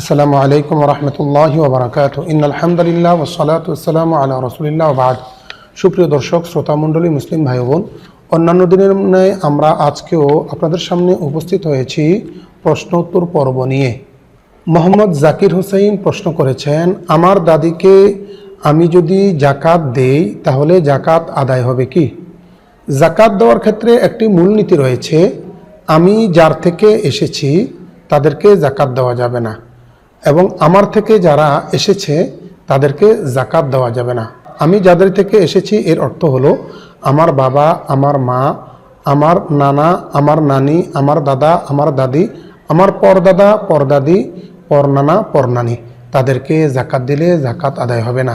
আসসালামু আলাইকুম রহমতুল্লাহ ওবরাকাত ইন আলহামদুলিল্লাহ ওসালাত আসসালামু আলা রসুলিল্লাহ বাদ। সুপ্রিয় দর্শক, শ্রোতা মণ্ডলী, মুসলিম ভাই বোন অন্যান্য দিনের ন্যায় আমরা আজকেও আপনাদের সামনে উপস্থিত হয়েছি প্রশ্ন উত্তর পর্ব নিয়ে। মোহাম্মদ জাকির হোসেন প্রশ্ন করেছেন, আমার দাদিকে আমি যদি জাকাত দেই, তাহলে জাকাত আদায় হবে কি? জাকাত দেওয়ার ক্ষেত্রে একটি মূলনীতি রয়েছে, আমি যার থেকে এসেছি, তাদেরকে জাকাত দেওয়া যাবে না। এবং আমার থেকে যারা এসেছে, তাদেরকে জাকাত দেওয়া যাবে না। আমি যাদের থেকে এসেছি, এর অর্থ হলো, আমার বাবা, আমার মা, আমার নানা, আমার নানি, আমার দাদা, আমার দাদি, আমার পরদাদা, পরদাদি, পরনানা, পরনানি। তাদেরকে জাকাত দিলে জাকাত আদায় হবে না।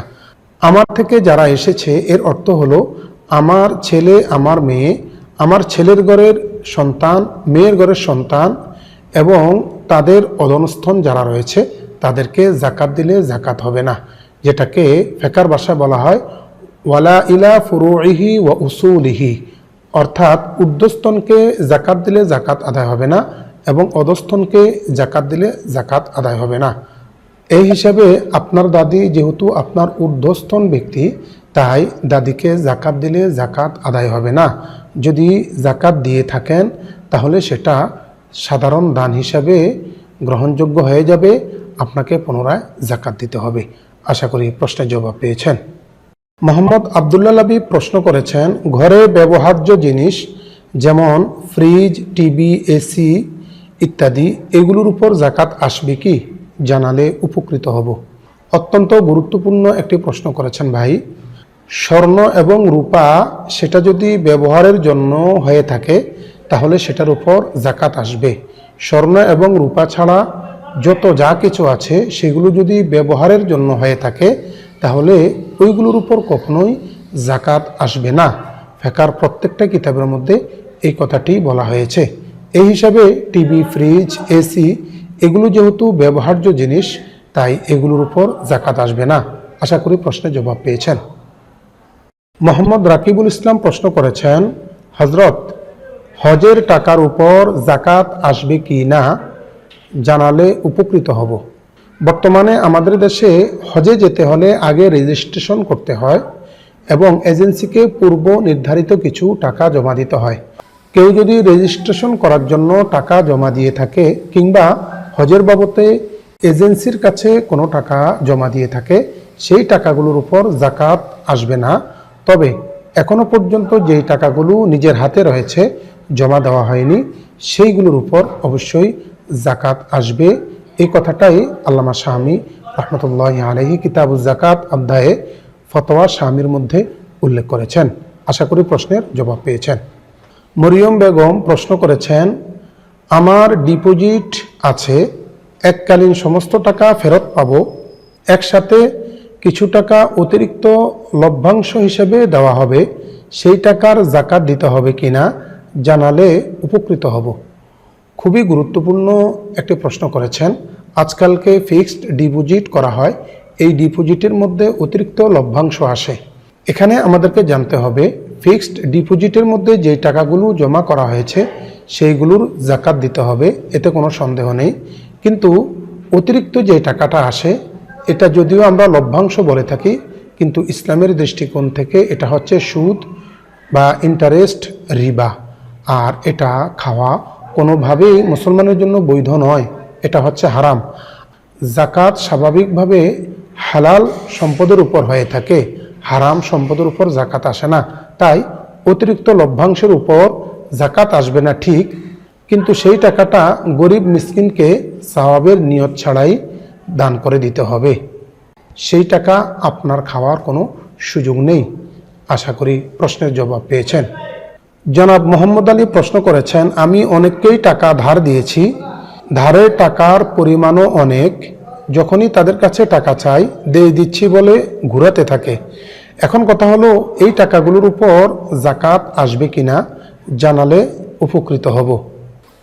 আমার থেকে যারা এসেছে, এর অর্থ হলো, আমার ছেলে, আমার মেয়ে, আমার ছেলের ঘরের সন্তান, মেয়ের ঘরের সন্তান এবং তাদের অধনস্থন যারা রয়েছে তাদেরকে জাকাত দিলে জাকাত হবে না, যেটাকে ফেকার ভাষায় বলা হয় ওয়ালা ইলা ফুরুইহি ওয়া উসুলিহি। অর্থাৎ উর্ধ্বস্তনকে জাকাত দিলে জাকাত আদায় হবে না এবং অধস্থনকে জাকাত দিলে জাকাত আদায় হবে না। এই হিসাবে আপনার দাদি যেহেতু আপনার ঊর্ধ্বস্থন ব্যক্তি, তাই দাদিকে জাকাত দিলে জাকাত আদায় হবে না। যদি জাকাত দিয়ে থাকেন, তাহলে সেটা সাধারণ দান হিসাবে গ্রহণযোগ্য হয়ে যাবে। আপনাকে পুনরায় জাকাত দিতে হবে। আশা করি প্রশ্নের জবাব পেয়েছেন। মোহাম্মদ আবদুল্লাহ লাবি প্রশ্ন করেছেন, ঘরে ব্যবহার্য জিনিস যেমন ফ্রিজ, টিভি, এসি ইত্যাদি, এগুলোর উপর জাকাত আসবে কি জানালে উপকৃত হব। অত্যন্ত গুরুত্বপূর্ণ একটি প্রশ্ন করেছেন ভাই। স্বর্ণ এবং রূপা সেটা যদি ব্যবহারের জন্য হয়ে থাকে, তাহলে সেটার উপর জাকাত আসবে। স্বর্ণ এবং রূপা ছাড়া যত যা কিছু আছে সেগুলো যদি ব্যবহারের জন্য হয়ে থাকে, তাহলে ওইগুলোর উপর কখনোই জাকাত আসবে না। ফেকার প্রত্যেকটা কিতাবের মধ্যে এই কথাটি বলা হয়েছে। এই হিসাবে টিভি, ফ্রিজ, এসি এগুলো যেহেতু ব্যবহার্য জিনিস, তাই এগুলোর উপর জাকাত আসবে না। আশা করি প্রশ্নের জবাব পেয়েছেন। মোহাম্মদ রাকিবুল ইসলাম প্রশ্ন করেছেন হজরত হজের টাকার উপর জাকাত আসবে কি না? জানালে উপকৃত হব। বর্তমানে আমাদের দেশে হজে যেতে হলে আগে রেজিস্ট্রেশন করতে হয় এবং এজেন্সিকে পূর্ব নির্ধারিত কিছু টাকা জমা দিতে হয়। কেউ যদি রেজিস্ট্রেশন করার জন্য টাকা জমা দিয়ে থাকে কিংবা হজের বাবদে এজেন্সির কাছে কোনো টাকা জমা দিয়ে থাকে, সেই টাকাগুলোর উপর জাকাত আসবে না। তবে এখনও পর্যন্ত যেই টাকাগুলো নিজের হাতে রয়েছে, জমা দেওয়া হয়নি, সেইগুলোর উপর অবশ্যই জাকাত আসবে। এই কথাটাই আল্লামা শাহমি রহমতুল্লাহ আলহি কিতাবুজ জাকাত অধ্যায়ে ফতোয়া শামির মধ্যে উল্লেখ করেছেন। আশা করি প্রশ্নের জবাব পেয়েছেন। মরিয়ম বেগম প্রশ্ন করেছেন, আমার ডিপোজিট আছে, এককালীন সমস্ত টাকা ফেরত পাবো, একসাথে কিছু টাকা অতিরিক্ত লভ্যাংশ হিসেবে দেওয়া হবে, সেই টাকার জাকাত দিতে হবে কিনা জানালে উপকৃত হব। খুবই গুরুত্বপূর্ণ একটি প্রশ্ন করেছেন। আজকালকে ফিক্সড ডিপোজিট করা হয়। এই ডিপোজিটের মধ্যে অতিরিক্ত লভ্যাংশ আসে। এখানে আমাদেরকে জানতে হবে, ফিক্সড ডিপোজিটের মধ্যে যে টাকাগুলো জমা করা হয়েছে, সেইগুলোর জাকাত দিতে হবে, এতে কোনো সন্দেহ নেই। কিন্তু অতিরিক্ত যে টাকাটা আসে, এটা যদিও আমরা লভ্যাংশ বলে থাকি, কিন্তু ইসলামের দৃষ্টিকোণ থেকে এটা হচ্ছে সুদ বা ইন্টারেস্ট রিবা আর এটা খাওয়া কোনোভাবেই মুসলমানের জন্য বৈধ নয়। এটা হচ্ছে হারাম। জাকাত স্বাভাবিকভাবে হালাল সম্পদের উপর হয়ে থাকে। হারাম সম্পদের উপর জাকাত আসে না। তাই অতিরিক্ত লভ্যাংশের উপর জাকাত আসবে না ঠিক। কিন্তু সেই টাকাটা গরিব মিসকিনকে সাওয়াবের নিয়ত ছাড়াই দান করে দিতে হবে। সেই টাকা আপনার খাওয়ার কোনো সুযোগ নেই। আশা করি প্রশ্নের জবাব পেয়েছেন। জনাব মোহাম্মদ আলী প্রশ্ন করেছেন, আমি অনেককেই টাকা ধার দিয়েছি, ধারের টাকার পরিমাণও অনেক, যখনই তাদের কাছে টাকা চাই দিয়ে দিচ্ছি বলে ঘুরাতে থাকে। এখন কথা হলো, এই টাকাগুলোর উপর জাকাত আসবে কিনা, জানালে উপকৃত হব।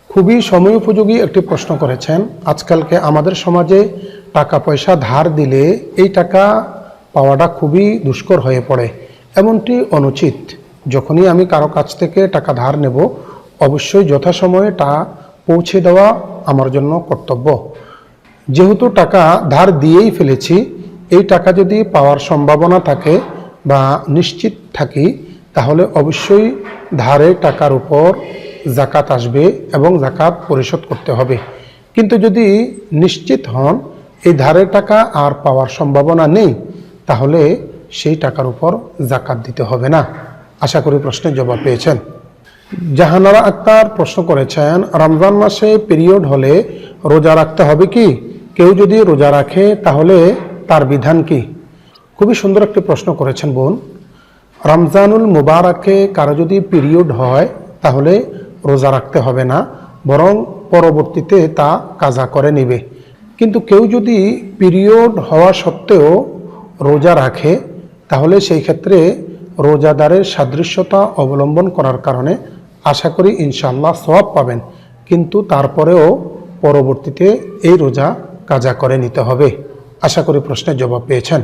খুবই সময় উপযোগী একটি প্রশ্ন করেছেন, আজকালকে আমাদের সমাজে টাকা পয়সা ধার দিলে এই টাকা পাওয়াটা খুবই দুষ্কর হয়ে পড়ে, এমনটি অনুচিত। যখনই আমি কারও কাছ থেকে টাকা ধার নেব, অবশ্যই যথাসময়ে তা পৌঁছে দেওয়া আমার জন্য কর্তব্য। যেহেতু টাকা ধার দিয়েই ফেলেছি, এই টাকা যদি পাওয়ার সম্ভাবনা থাকে বা নিশ্চিত থাকি, তাহলে অবশ্যই ধারের টাকার উপর জাকাত আসবে এবং জাকাত পরিশোধ করতে হবে। কিন্তু যদি নিশ্চিত হন, এই ধারের টাকা আর পাওয়ার সম্ভাবনা নেই, তাহলে সেই টাকার উপর জাকাত দিতে হবে না। আশা করি প্রশ্নের জবাব পেয়েছেন। জাহানারা আক্তার প্রশ্ন করেছেন, রমজান মাসে পিরিয়ড হলে রোজা রাখতে হবে কি? কেউ যদি রোজা রাখে, তাহলে তার বিধান কি? খুবই সুন্দর একটি প্রশ্ন করেছেন বোন। রমজানুল মুবারকে কারও যদি পিরিয়ড হয়, তাহলে রোজা রাখতে হবে না, বরং পরবর্তীতে তা কাজা করে নেবে। কিন্তু কেউ যদি পিরিয়ড হওয়া সত্ত্বেও রোজা রাখে, তাহলে সেই ক্ষেত্রে রোজাদারের সাদৃশ্যতা অবলম্বন করার কারণে আশা করি ইনশাল্লাহ সওয়াব পাবেন। কিন্তু তারপরেও পরবর্তীতে এই রোজা কাজা করে নিতে হবে। আশা করি প্রশ্নের জবাব পেয়েছেন।